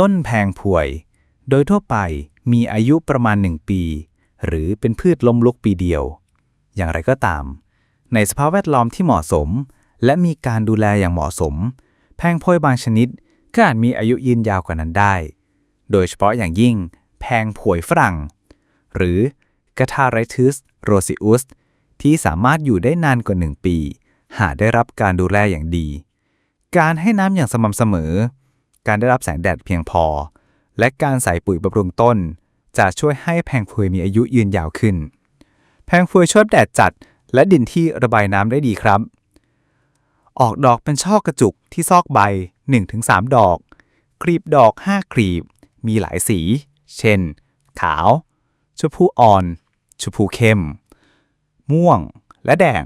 ต้นแพงผวย โดยทั่วไปมีอายุประมาณ 1 ปี หรือเป็นพืชล้มลุกปีเดียว อย่างไรก็ตาม ในสภาพแวดล้อมที่เหมาะสม และมีการดูแลอย่างเหมาะสม แพงพวยบางชนิดก็อาจมีอายุยืนยาวกว่านั้นได้ โดยเฉพาะอย่างยิ่ง แพงผวยฝรั่ง หรือ g a t a r i t u s roseus ที่สามารถอยู่ได้นานกว่า 1 ปี หากได้รับการดูแลอย่างดี การให้น้ำอย่างสม่ำเสมอ การได้รับแสงแดดเพียงพอ และการใส่ปุ๋ยบำรุงต้น จะช่วยให้แพงพวยมีอายุยืนยาวขึ้น แพงพวยชอบแดดจัด และดินที่ระบายน้ำได้ดีครับ ออกดอกเป็นช่อกระจุกที่ซอกใบ 1-3 ดอก กลีบดอก 5 กลีบ มีหลายสี เช่น ขาว ชมพูอ่อน ชมพูเข้ม ม่วง และแดง